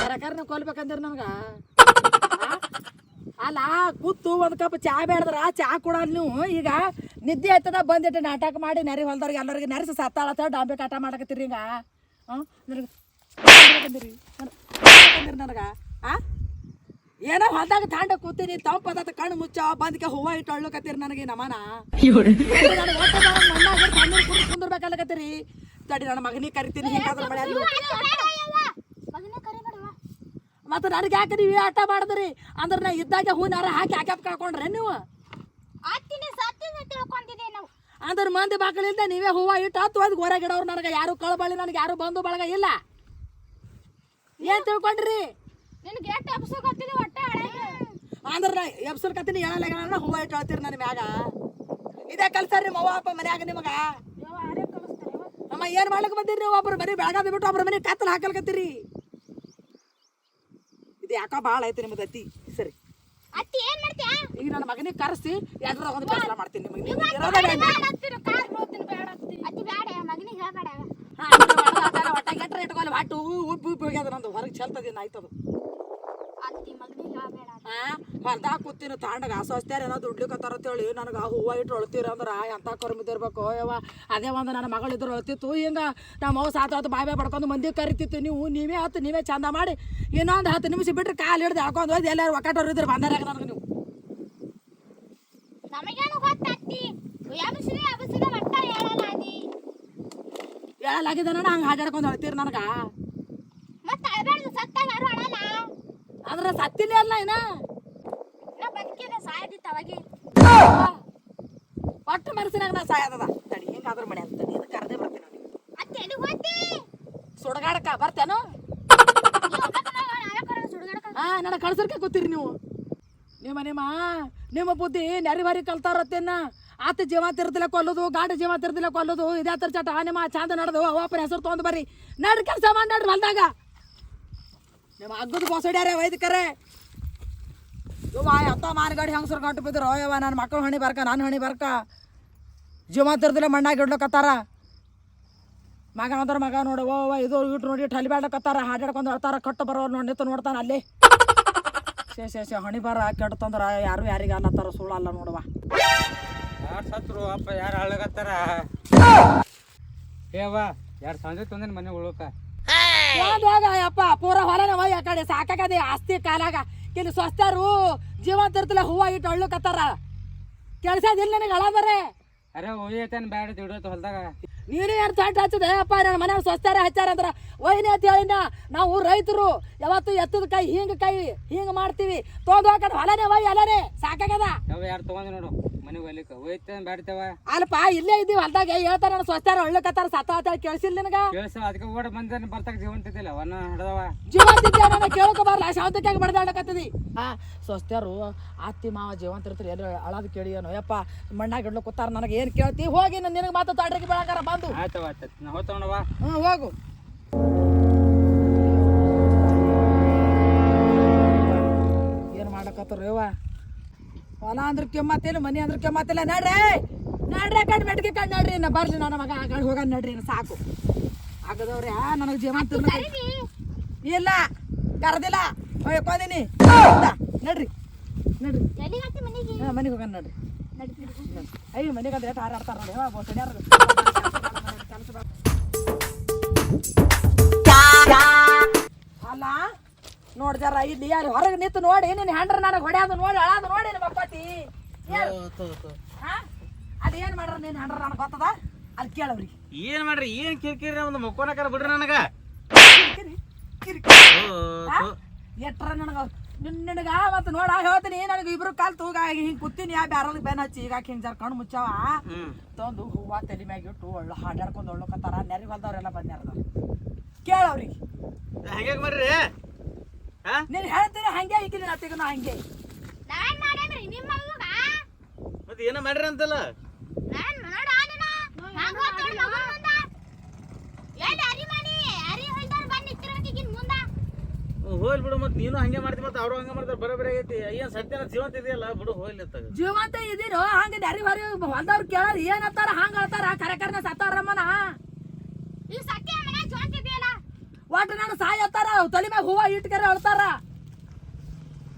ತರಕಾರಿನ ಕೊಲ್ಬೇಕಂದ್ರೆ ನಮ್ಗ? ಅಲ್ಲ ಕೂತು ಒಂದು ಕಪ್ ಚಾ ಬೇಡದ್ರ ಚಾ ಕೊಡಲ್ಲ ನೀವು ಈಗ ನಿದ್ದೆ ಆಯ್ತದ ಬಂದಿಟ್ಟು ನಾಟಕ ಮಾಡಿ ನರಿ ಹೊಲ್ದವ್ರಿಗೆ ಎಲ್ಲರಿಗೆ ನರಿಸಿ ಸತ್ತಾಳತ್ತ ಡಾಂಬೆ ಕಾಟ ಮಾಡಕತ್ತೀರಿ ಹಿಂಗ ಹಾಂ ನನಗೆ ನನಗೆ ಆ ಏನೋ ಹೊಲ್ದಾಗ ತಾಂಡ ಕೂತೀನಿ ತಂಪದ ಕಣ್ಣು ಮುಚ್ಚ ಬಂದ್ಕೆ ಹೂವ ಇಟ್ಟು ಅಳ್ಳಕತ್ತೀರಿ ನನಗೆ ನಮನ? ನನಗೆ ಕುಂದ್ರಬೇಕಲ್ಲಕತ್ತೀರಿ ತಡಿ ನನ್ನ ಮಗನಿಗೆ ಕರಿತೀನಿ ಹಿಂಗಾದ್ರೆ ಮಳೆ ಮತ್ತೆ ನನಗೆ ಯಾಕೆ ನೀವು ಆಟ ಮಾಡಿದ್ರಿ? ಅಂದ್ರೆ ನಾ ಇದ್ದಾಗ ಹೂನಾರ ಹಾಕಿ ಹಾಕ್ಯಾಪ್ ಕಳ್ಕೊಂಡ್ರೆ ನೀವು? ಅಂದ್ರೆ ಮಂದಿ ಬಾಕಳಿಂದ ನೀವೇ ಹೂವ ಇಟ್ಟು ಹತ್ತು ಒಂದು ಗೋರ ಗಿಡವ್ರು ನನಗೆ ಯಾರು ಕಳಬಳ್ಳಿ ನನಗೆ ಯಾರು ಬಂದು ಬಳಗ ಇಲ್ಲ. ಏನ್ ತಿಳ್ಕೊಂಡ್ರಿ? ನಿನ್ ಎಷ್ಟು ಅಪ್ಸೋಗ್ತೀನಿ ಅಂದ್ರೆ ನಾ ಎಬ್ಸರ್ ಕತ್ತೀನಿ ಹೇಳಲ್ಲ ಹೂವ ಇಟ್ಟು ಹೇಳ್ತೀರಿ ನನ್ನ ಮ್ಯಾಗ ಇದೇ ಕಲ್ಸಾರ ನಿಮ್ಮ ಅವ್ವ ಅಪ್ಪ ಮನ್ಯಾಗ ನಿಮಗ? ಅಮ್ಮ ಏನ್ ಮಾಡ್ಲಿಕ್ಕೆ ಬಂದಿರಿ ನೀವು ಒಬ್ರು ಮನೆ ಬೆಳಗಾದ ಬಿಟ್ಟು ಒಬ್ರು ಮನೆ ಕತ್ತಲ್ ಹಾಕಲ್ಕತ್ತೀರಿ ಇದು ಯಾಕೋ ಭಾಳ ಐತಿ ನಿಮ್ದು ಅತಿ ಸರಿ ಅತ್ತಿ ಏನ್ ಮಾಡ್ತೀಯ ಈಗ ನನ್ನ ಮಗನಿಗೆ ಕರೆಸಿ ಯಾವ್ದಾರ ಒಂದು ಕೆಲಸ ಮಾಡ್ತೀನಿ ನಿಮಗೆ. ಅತ್ತಿ ಹೊಟ್ಟೆ ಗೆಟ್ರ ಇಟ್ಕೊಳ್ಳಿ ಹೊಟ್ಟು ಉಪ್ಪು ಉಪ್ಪು ಹೋಗ್ಯದ ನಂದು ಹೊರಗೆ ಚೆಲ್ತದೇನು ಆಯ್ತದು ಅತ್ತಿ ಮಗನಿಗೆ ಹೇಳ್ಬೇಡ ಹಾ ಹೊಲ್ದಾಗ ಕೂತೀನಿ ತಾಂಡಗ ಸ್ವಸ್ತ್ಯಾರ ಏನೋ ದುಡ್ಲಿಕತ್ತಾರ ಅಂತೇಳಿ ನನಗೆ ಹೂವ ಇಟ್ಟು ಅಳ್ತೀರ ಅಂದ್ರೆ ಎಂಥ ಕರ್ಮಿದಿರ್ಬೇಕು ಯವ್ವ ಅದೇ ಒಂದು ನನ್ನ ಮಗಳು ಇದ್ರು ಅಳ್ತಿತ್ತು. ಹಿಂಗೆ ನಮ್ಮ ಅವ್ವ ಸಾತ್ ಹೊತ್ತು ಬಾಯಿ ಪಡ್ಕೊಂಡು ಬಡ್ಕೊಂಡು ಮಂದಿ ಕರಿತಿತ್ತು. ನೀವು ನೀವೇ ಹತ್ತು ನೀವೇ ಚಂದ ಮಾಡಿ. ಇನ್ನೊಂದು ಹತ್ತು ನಿಮಿಷ ಬಿಟ್ರೆ ಕಾಲು ಹಿಡ್ದು ಹಾಕೊಂಡು ಹೋದ್ ಎಲ್ಲಾರು ಒಕ್ಕಟವ್ರು ಇದ್ರೆ ಬಂದಾರ ನನಗೆ ನೀವು? ನಾನು ಹಂಗೆ ಹಾಡಾಡ್ಕೊಂಡು ಅಳ್ತೀರಿ ನನಗೆ? ಮತ್ತೆ ಅಳಬೇಡ್ದು ಸತ್ತಾಗ ಯಾರು ಅಳಲ್ಲ. ಆದ್ರೆ ಸತ್ತಿಲ್ಲ ಅಲ್ಲ ಇನ್ನ. ನಾ ಬದುಕಿದೆ ಸಾಯದಿತ್ತು ಅವಾಗಿ. ಒಟ್ಟು ಮನಸ್ಸಿನಾಗ ನಾ ಸಾಯದದ. ತಡಿ ಹೆಂಗಾದ್ರ ಮನೆ ಅಂತ ಇದು ಕರೆದೇ ಬರ್ತೀನಿ ನೋಡಿ. ಅತ್ತಿ ಎಲ್ಲಿಗೆ ಹೋಗ್ತಿ ಸುಡಗಾಡಕ ಬರ್ತೇನೋ? ಸುಡುಗಡಕ. ಹಾ ನನ್ನ ಕಳ್ಸರ್ಕೆ ಕೂತೀರಿ ನೀವು. ನಿಮ್ಮ ನಿಮ್ಮ ನಿಮ್ಮ ಬುದ್ಧಿ ನೆರಿ ಬಾರಿ ಕಲ್ತಾರತ್ತೇನ ಆತ ಜೀವ ತಿರ್ದಿಲ್ಲ ಕೊಲ್ಲೋದು ಗಾಡಿ ಜೀವ ತಿರ್ದಿಲ್ಲ ಕೊಲ್ಲೋದು. ಇದೇ ತರ ಚಟ ನಿಮ್ಮ ಚಂದ ನಡೆದು ಅವಾಪನ ಹೆಸರು ತೊಗೊಂಡು ಬರ್ರಿ. ನಡ್ರಿ ಕೆಲಸ ಮಾಡಿ ನಡ್ರಿ ಹೊಲ್ದಾಗ. ನಿಮ್ಮ ಅಗ್ಗದ ವೈದ್ಯಕರೆ ವೈದ್ಯಕರೇ ಯವ್ವ ಎಂತ ಮಾನಗಾಡಿ ಹೆಂಗಸರು ಗಂಟು ಬಿದ್ರು ಯವ್ವ ನನ್ನ ಮಕ್ಕಳು ಹಣಿ ಬರ್ಕ ನಾನು ಹಣಿ ಬರ್ಕ. ಜೀವ ತಿರ್ದಿಲ್ಲ ಮಣ್ಣಾಗಿ ಇಡ್ಲಕತ್ತಾರ ಮಗ ಅಂದ್ರೆ ಮಗ ನೋಡು ಓ ಓ ಇದು ಇಟ್ಟು ನೋಡಿ ಇಟ್ಟು ಹಲಿಬ್ಯಾಡ್ಲಕತ್ತಾರ ಹಾಡಾಡ್ಕೊಂಡು ಹೇಳ್ತಾರ ಕಟ್ಟು ಬರೋರು ನೋಡಿ ನಿಂತು ನೋಡ್ತಾನೆ ಅಲ್ಲಿ. ಸೇ ಸೇ ಸೇ ಹಣಿ ಬರ ಕೆಡ್ತಂದ್ರ ಯಾರು ಯಾರಿಗೆ ಅಲ್ಲತ್ತಾರ ಸುಳ್ಳಲ್ಲ ನೋಡುವ ಯಾರು ಸತ್ರು ಅಪ್ಪ ಯಾರು ಅಳ್ಳಗತ್ತಾರ ಏವ ಎರಡು ಸಂಜೆ ತಂದೇನು ಮನೆ ಉಳಕ? ಯಪ್ಪ ಪೂರ ಕಡೆ ಸಾಕಾಗದೆ ಆಸ್ತಿ ಕಾಲಾಗ ಇಲ್ಲಿ ಸ್ವಸ್ಥರು ಜೀವಂತ ಇರ್ತಲ್ಲ ಹೂವ ಇಟ್ಟು ಅಳ್ಳುಕತ್ತಾರ ಕೆಲ್ಸದಿಲ್ಲ ನನಗೆ ಅಳದರೆ ಅರೆ ಒಯ್ಯತೇನ್ ಬ್ಯಾಡ ದುಡಿಯೋದು ಹೊಲ್ದಾಗ. ನೀನು ಯಾರು ಚಾಟ್ ಹಚ್ಚದೆ? ಅಪ್ಪ ನನ್ನ ಮನೆ ಸ್ವಸ್ಥರ ಹಚ್ಚಾರ ಅಂದ್ರ ಒಯ್ನಿ ಅಂತ ಹೇಳಿನ ನಾವು ರೈತರು ಯಾವತ್ತು ಎತ್ತದ ಕೈ ಹಿಂಗ ಕೈ ಹಿಂಗ ಮಾಡ್ತೀವಿ. ತೊಗೊಂಡು ಹೋಗ್ಕಡೆ ಹೊಲನೇ ಒಯ್ ಅಲ್ಲನೇ ಸಾಕಾಗದ ಯಾವ ಯಾರು ತಗೊಂಡ್ ನೋಡು. ಒಯ್ತೇನ್ ಬ್ಯಾಡ್ತೇವ? ಅಲ್ಪ ಇಲ್ಲೇ ಇದ್ದೀವಿ ಹೊಲ್ದಾಗ ಹೇಳ್ತಾರ ನನ್ನ ಸ್ವಸ್ಥರ ಅಳ್ಳುಕತ್ತಾರ ಸತ್ತ ಆತ ಕೇಳಿಸಿಲ್ಲ ನಿನಗ? ಕೇಳಿಸ ಅದಕ್ಕೆ ಓಡ ಬಂದ ಬರ್ತಾಕ ಜೀವಂತಿದ್ದಿಲ್ಲ ಅವನ್ನ ಹಡದವ. ಜೀವಂತ ಕೇಳಕ ಬರಲ್ಲ ಶಾಂತಕ್ಕಾಗಿ ಬಡ್ದಾಡಕತ್ತದಿ ಹಾ ಸ್ವಸ್ಥರು ಅತ್ತಿ ಮಾವ ಜೀವಂತ ಇರ್ತಾರೆ ಎಲ್ಲ ಅಳದು ಕೇಳಿ ಏನೋ. ಯಪ್ಪ ಮಣ್ಣಾಗ ಇಡ್ಲು ಕೂತಾರ ನನಗೆ ಏನು ಕೇಳ್ತಿ? ಹೋಗಿ ನಾನು ನಿನಗೆ ಮಾತು ತಾಡ್ರಿಗೆ ಬೇಡಕಾರ ಬಂದು. ಆಯ್ತವ ಆಯ್ತು ನಾ ಹೋಗ್ತವಣವ ಹ್ಞೂ ಹೋಗು. ಏನು ಮಾಡಕತ್ತಾರ ಯವ್ವ ಹೊಲ ಅಂದ್ರೆ ಕೆಮ್ಮತ್ತಿಲ್ಲ ಮನೆ ಅಂದ್ರೆ ಕೆಮ್ಮತ್ತಿಲ್ಲ. ನಡ್ರಿ ನಡ್ರಿ ಕಣ್ ಮೆಟ್ಗೆ ಕಣ್ ನಡ್ರಿ ನಾ ಬರ್ಲಿ ನನ್ನ ಮಗ. ಆ ಕಡೆ ಹೋಗ ನಡ್ರಿ ಸಾಕು. ಆಗದವ್ರೆ ನನಗೆ ಜೀವಂತ ಇಲ್ಲ ಕರೆದಿಲ್ಲ. ಹೋಯ್ಕೊಂದಿನಿ ನಡ್ರಿ ನಡ್ರಿ. ಮನೆಗೆ? ಹೋಗೋಣ ನಡ್ರಿ. ನಡೀತಿ ಅಯ್ಯ ಮನೆಗೆ ಅಂದ್ರೆ ಹಾರಾಡ್ತಾರ ನೋಡಿ ಬೋಸಡ್ಯಾರ ಅಲ್ಲ ನೋಡ್ ಜರ ಇಲ್ಲಿ ಅಲ್ಲಿ ಹೊರಗೆ ನಿಂತು ನೋಡಿ ನಿನ್ನ ಹೆಂಡ್ರ ನನಗೆ ಹೊಡ್ಯಾದು ನೋಡಿ ಅಳಾದು ನೋಡಿ ನಿಮ್ಮ ಅಪ್ಪತಿ ಅದೇನು ಮಾಡ್ರ ನಿನ್ನ ಹೆಂಡ್ರ ನನಗೆ ಗೊತ್ತದ? ಅಲ್ಲಿ ಕೇಳವ್ರಿ. ಏನು ಮಾಡ್ರಿ? ಏನು ಕಿರಿಕಿರಿ ಒಂದು ಮಕ್ಕೋನಕಾರ ಬಿಡ್ರಿ ನನಗೆ. ಎಟ್ರ ನನಗೆ ನಿನಗ ಮತ್ತೆ ನೋಡ ಹೇಳ್ತೀನಿ. ನನಗೆ ಇಬ್ರು ಕಾಲ್ ತೂಗ ಹಿಂಗೆ ಕೂತೀನಿ. ಯಾ ಬ್ಯಾರಲ್ ಬೆನ್ ಹಚ್ಚಿ ಈಗ ಹಿಂಗೆ ಜರ್ ಕಣ್ಣು ಮುಚ್ಚಾವ. ತಂದು ಹೂವ ತಲೆ ಮ್ಯಾಗ ಇಟ್ಟು ಒಳ್ಳೆ ಹಾಡಾಡ್ಕೊಂಡು ಒಳ್ಳಕತ್ತಾರ. ನೆರಿ ಹೊಲ್ದವ್ರೆಲ್ಲ ಬಂದ್ಯಾರ ಕೇಳವ್ರಿ. ಹಂಗೆ ಬರ್ರಿ ನೀನು ಹೇಳ್ತೀನಿ ಹಂಗೆ ಈಗಿನ ನಾ ಹಂಗೆ. ನಾನ್ ಮಾಡೇನ್ರಿ ನಿಮ್ಮ ಮಗ ಮತ್ತೆ ಏನೋ ಮಾಡ್ರಿ ಅಂತಲ್ಲ? ನಾನ್ ನೋಡ ಆನಿನ. ಹಂಗ ಹೋಗ್ತಾಳ ಮಗನ್ ಮುಂದ. ಎಲ್ಲಿ ಅರಿ ಮನಿ? ಅರಿ ಹೊಲ್ದಾರ ಬಂದ್ ನಿಂತಿರೋಕಿಗಿನ್ ಮುಂದ. ಹೋಗ್ಲಿ ಬಿಡು ಮತ್ತೆ ನೀನು ಹಂಗೆ ಮಾಡ್ತಿ ಮತ್ತೆ ಅವರು ಹಂಗೆ ಮಾಡ್ತಾರೆ ಬರೋಬ್ಬರಿ ಆಗೈತಿ. ಏನ್ ಸತ್ಯನ ಜೀವಂತ ಇದೆಯಲ್ಲ ಬಿಡು ಹೋಗ್ಲಿ ಅಂತ. ಜೀವಂತ ಇದೀರೋ ಹಂಗೆ ಹೊರಿ ಹೊಲ್ದವ್ರು ಕೇಳೋರು ಅತ್ತಾರ ಹಂಗ ಹೇಳ್ತಾರ ಕರೆಕರ್ನ ಸತ್ತಾರಮ್ಮನ ಈ ಸತ್ಯ ಮನೆ ಒಟ್ಟು ನಾನು ಸಾಯ್ ಹತ್ತಾರ ತಲೆ ಮ್ಯಾಗ ಹೂವ ಇಟ್ಕರೆ ಅಳ್ತಾರ?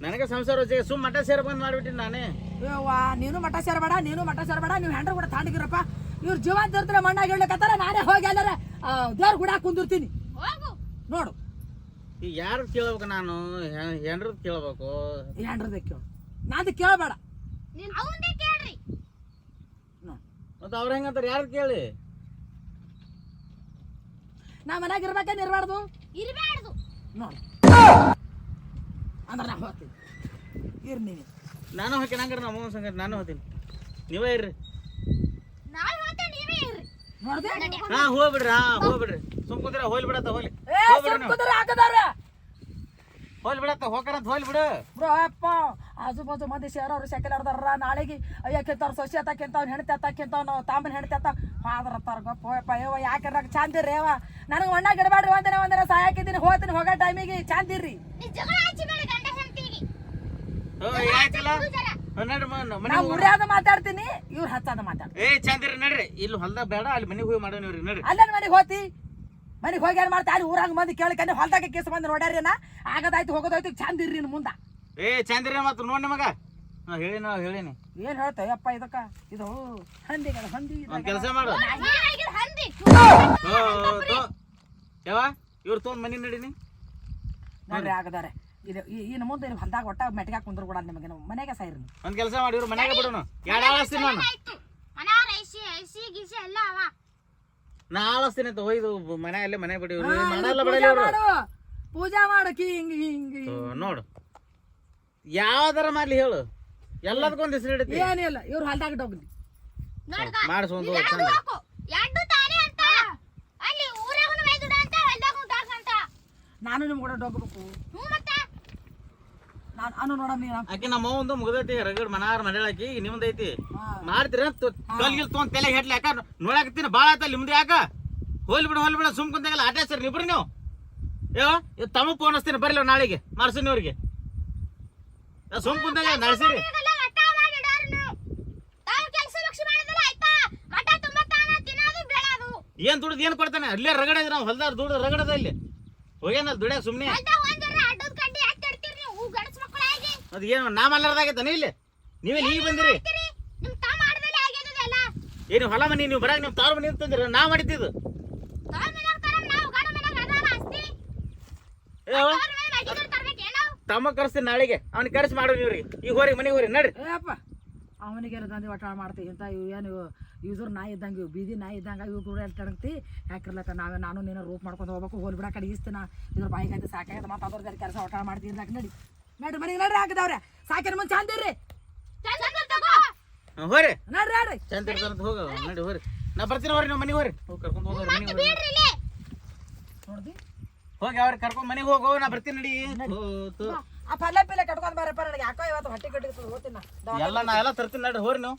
ನನಗೆ ಸಂಸಾರ ಸುಮ್ಮ ಸುಮ್ ಮಠ ಸೇರ ಬಂದ್ ಮಾಡ್ಬಿಟ್ಟಿನಿ ನಾನೇ. ನೀನು ಮಠ ಸೇರಬೇಡ ನೀನು ಮಠ ಸೇರಬೇಡ ನೀವು ಹೆಂಡ್ರ ಕೂಡ ತಾಂಡಿಗಿರಪ್ಪ ಇವ್ರು ಜೀವಂತ ಇರ್ತಾರೆ ಮಣ್ಣಾಗ ಹೇಳಕತ್ತಾರ ನಾನೇ ಹೋಗಿ ಎಲ್ಲಾರ ದೇವ್ರ ಗುಡ ಕುಂದಿರ್ತೀನಿ. ಹೋಗು. ನೋಡು. ಈಗ ಯಾರು ಕೇಳ್ಬೇಕು ನಾನು? ಹೆಂಡ್ರದ್ ಕೇಳ್ಬೇಕು? ಈ ಹೆಂಡ್ರದ ಕೇಳು. ನಾದು ಕೇಳಬೇಡ. ನೀನು ಕೇಳ್ರಿ. ಮತ್ತೆ ಅವ್ರ ಹೆಂಗಂತಾರ? ಯಾರು ಕೇಳಿ? ನಾ ಮನ್ಯಾಗ ಇರ್ಬೇಕೇನು ಇರಬಾರ್ದು? ಇರಬಾರ್ದು. ನೋಡು. ಅಂದ್ರೆ ನಾ ಹೋಗ್ತೀನಿ. ಇರ್ ನೀನು. ನಾನು ಹೋಗ್ತೀನಿ ಹಂಗಾರೆ ನಮ್ಮ ಸಂಗತಿ ನಾನು ಹೋಗ್ತೀನಿ. ನೀವೇ ಇರ್ರಿ. ನಾಳೆ ನೋಡ್ದೆ? ಹಾ ಹೋಗ್ಬಿಡ್ರಿ ಹಾ ಹೋಗ್ಬಿಡ್ರಿ. ಸುಮ್ ಕುಂದ್ರ ಹೋಲ್ ಬಿಡತ್ತ ಏ ಹೋಗ್ಬಿಡ್ರಿ ನೀವು. ಸುಮ್ಕುದ್ರೆ ಹಾಕದವ್ರೆ. ಹೋಲ್ ಬಿಡತ್ತ ಹೋಗ್ಕರಂತ ಹೋಲ್ ಬಿಡು ಬ್ರೋ ಅಪ್ಪ ಆಜು ಬಾಜು ಮಂದಿ ಸೇರೋರು ಸೆಕೆಲ್ ಆಡ್ದಾರ ನಾಳೆಗೆ ಅಯ್ಯಕ್ಕಿಂತವ್ರು ಸೊಸಿ ಅತ್ತಕ್ಕಿಂತವ್ ಹೆಣ್ತಿ ಅತ್ತಕ್ಕಿಂತವ್ ತಾಮನ್ ಹೆಣ್ತಿ ಅತ್ತ ಹಾದ್ರತ್ತಾರ ಗಪ್ಪ ಯಪ್ಪ ಯವ್ವ ಯಾಕೆ ಚಂದಿರ್ರಿ ಯವ್ವ? ನನಗೆ ಒಣ್ಣ ಗಿಡಬೇಡ್ರಿ ಒಂದಿನ ಒಂದಿನ ಸಾಯಾಕಿದ್ದೀನಿ ಹೋಗ್ತೀನಿ ಹೋಗೋ ಟೈಮಿಗೆ ನಾ ಹೋಗೋಣ. ಉರ್ಯಾದ ಮಾತಾಡ್ತೀನಿ ಇವ್ರು ಹಚ್ಚದ ಮಾತಾಡ್ತೀನಿ ಏ ಚಂದಿರಿ ನಡ್ರಿ. ಇಲ್ಲಿ ಹೊಲ್ದಾಗ ಬೇಡ ಅಲ್ಲಿ ಮನೆಗೆ ಹೋಗಿ ಮಾಡೋಣ ಇವ್ರಿ ನಡ್ರಿ. ಅಲ್ಲೇನು ಮನೆಗೆ ಹೋತಿ? ಮನೆಗೆ ಹೋಗಿ ಏನು ಮಾಡ್ತಾ? ಅಲ್ಲಿ ಊರಾಗ ಮಂದಿ ಕೇಳಿಕೊಂಡು ಹೊಲ್ದಾಗ ಕೇಸ್ ಬಂದು ನೋಡ್ಯಾರೇನ ಆಗದಾಯ್ತು ಹೋಗೋದಾಯ್ತು ಚಂದ ಇರ್ರಿ ಮುಂದೆ. ಏ ಚಂದ್ರಿ ಮತ್ತು ನೋಡಿ ನಿಮಗ. ಹೇಳಿನ ಹೇಳಿನಿ. ಏನು ಹೇಳ್ತೇವೆ ಅಪ್ಪ ಇದಕ್ಕ ಇದು ಹಂದಿಗಳ ಹಂದಿ ಒಂದ್ ಕೆಲಸ ಮಾಡು. ನೀನಾಗಿದ್ ಹಂದಿ. ಹೋ, ತೋ. ಯಾವ ಇವ್ರು ತೊಗೊಂಡ್ ಮನಿ ನಡೀನಿ. ನೋಡ್ರಿ ಆಗದಾರೆ ಇದು ಈ- ಇನ್ನು ಮುಂದೆ ನೀವು ಹೊಲ್ದಾಗ ಒಟ್ಟ ಮೆಟ್ಗಾಕ್ ಕುಂದ್ರ ಕೂಡ ನಿಮಗೆ ನಾವು. ಮನೆಗೆ ಸಾಯಿರಿ ಒಂದು ಕೆಲಸ ಮಾಡಿ ಇವ್ರು ಮನೆಗೆ ಬಿಡೋಣ ಎರಡು ಆಳಿಸ್ತೀನಿ ನಾನು. ಅನಾರ ಐಸಿ ಐಸಿ ಗೀಸಿ ಎಲ್ಲ ಅವ. ನಾ ಆಳಿಸ್ತೀನಿ ಅಂತ ಹೋಯ್ದು ಮನೆಯಲ್ಲೇ ಮನೆ ಬಿಡಿ ಇವ್ರು ಹಾ, ಮಾಡಲ್ಲ ಇದು ಬಿಡಲ್ಲ ಪೂಜಾ ಇವ್ರು ಮಾಡು. ಪೂಜಾ ಮಾಡಕ್ಕೆ ಹಿಂಗ್ ಹಿಂಗ್ ನೋಡು. ಯಾವ್ದಾರ ಮಾಡ್ಲಿ ಹೇಳು. ಎಲ್ಲದಕ್ಕೊಂದು ಹೆಸರು ಹಿಡಿತಿ ಏನಿಲ್ಲ ಇವ್ರು ಹಲ್ದಾಗ ಡೋಗ್ಲಿ ಮಾಡಿಸೊಂದು ಎರಡು ಹಾಕು. ಎರಡು ತಾನೇ ಅಂತ. ಅಲ್ಲಿ ಅಂತ ಡಾಕ್ ಅಂತ ನಾನು ನಿಮ್ಗೆ ಕೂಡ ಡೋಗ್ಬೇಕು ಹ್ಞೂ ಮತ್ತೆ. ನಾನು ಅನು ನೋಡಮ್ಮಿ ಆಕೆ ನಮ್ಮ ಒಂದು ಮುಗ್ದೈತಿ ರಗಡ್ ಮನಾರ್ ಮನೆಳಾಕಿ ನಿಮ್ದು ಐತಿ. ಹಾ. ಮಾಡ್ತೀರ ಕಲ್ಗಿಲ್ ತೊಗೊಂಡ್ ತಲೆ ಹೆಟ್ಲಿ ಯಾಕ ನೋಡಾಕತ್ತೀನಿ ಭಾಳ ಆತ ನಿಮ್ದು ಯಾಕ? ಹೋಲ್ ಬಿಡು ಹೋಲ್ ಬಿಡು ಸುಮ್ ಕುಂತಾಗಲ್ಲ ಆಟ ಸರ್ ಇಬ್ರು ನೀವು? ಯೋ ತಮ್ಮ ಫೋನ್ ಹಚ್ತೀನಿ ಬರ್ಲಿ ನಾಳೆಗೆ ಮಾಡ್ಸಿನಿ ಅವ್ರಿಗೆ. ಸುಮ್ ಕುಂತಾಗ ನಡೆಸಿರಿ. ಏನ್ ದುಡ್ದು ಏನ್ ಕೊಡ್ತಾನೆ? ಅಲ್ಲೇ ರಗಡ ನಾವು ಹೊಲ್ದಾರ ದುಡ್ದು ರಗಡದ ಇಲ್ಲಿ. ಹೋಗ್ಯಾನ ದುಡ್ಯಾಗ ಸುಮ್ನೆ ಹೊಲ್ದಾಗ ಒಂದರ ಅಡ್ಡದ ಕಡ್ಡಿ ಹತ್ತಿಡ್ತೀರಿ ನೀವು ಗಣಸ ಅದ್ ಏನು ನಾ ಮಲ್ಲಾರ್ದಾಗೈತಾನೆ ಇಲ್ಲಿ? ನೀವೇ ನೀ ಬಂದಿರಿ? ಏನು ಹೊಲ ಮನಿ, ನೀವು ಬರಾಗ ನಿಮ್ಮ ತಾರು ಮನಿ ಅಂತಂದ್ರೆ ನಾ ಮಾಡಿದ್ದು ತಮ್ಮ ಕರೆಸ್ತೀನಿ ನಾಳೆಗೆ. ಅವ್ನಿಗೆ ಕರೆಸಿ ಮಾಡು ಇವ್ರಿಗೆ. ಈಗ ಹೋರಿ, ಮನೆಗೆ ಹೋರಿ, ನಡ್ರಿ. ಅಪ್ಪ, ಅವನಿಗೆ ತಂದು ಒಟ್ಟಾಳ ಮಾಡ್ತೀವಿ ಇಂಥ ಇವು ಏನು ಇವ್ರು ನಾಯಿ ಇದ್ದಂಗೆ ಇವು, ಬೀದಿ ನಾಯಿ ಇದ್ದಂಗೆ ಇವು ಕೂಡ ಎಲ್ಲಿ ತಡಂಗ್ತಿ ಯಾಕಿರ್ಲಕ್ಕ, ನಾವೇ, ನಾನು ನೀನು ರೂಪ್ ಮಾಡ್ಕೊಂಡು ಹೋಗ್ಬೇಕು, ಹೋಲ್ ಬಿಡ ಕಡೆ ಈಸ್ತಿನ? ಇದ್ರ ಬಾಯಿಗೆ ಸಾಕಾಗದ ಮತ್ತು ಅದ್ರದ್ದು ಕೆಲಸ ಒಟ್ಟಾಳ ಮಾಡ್ತೀವಿ ನಡಿ. ನಡಿ ಮನೆಗೆ ನಡ್ರಿ ಹಾಕಿದವ್ರೆ. ಸಾಕಿನ ಮುಂದೆ ಚಂದ ತಗೋ. ಹ್ಮ್, ಹೋರಿ ನಡ್ರಿ ನಡ್ರಿ. ಚಂದ ಇರ್ತಾರಂತ ಹೋಗ. ನಡಿ ಹೋರಿ ನಾ ಬರ್ತೀನಿ ಹೋರಿ ನೀವು ಮನೆಗೆ ಹೋರಿ ಹೋಗಿ ಕರ್ಕೊಂಡು ಹೋಗೋರಿ. ಮನೆಗೆ ನೋಡ್ದಿ? ಹೋಗಿ ಅವ್ರಿಗೆ ಕರ್ಕೊಂಡು ಮನೆಗೆ ಹೋಗೋ. ನಾ ಬರ್ತೀನಿ ನಡಿ. ಆ ಪಲ್ಲೆ ಪಿಲ್ಲೆ ಕಟ್ಕೊಂಡ್ ಬಾರಪ್ಪ ನನಗೆ. ಯಾಕೋ ಇವತ್ತು ಹೊಟ್ಟೆ ಕಟ್ಟಿಗೆ ಹೋಗ್ತೀನಿ ಎಲ್ಲ ನಾ ಎಲ್ಲ ತರ್ತೀನಿ ನಡ್ರಿ ಹೋರಿ ನೀವು.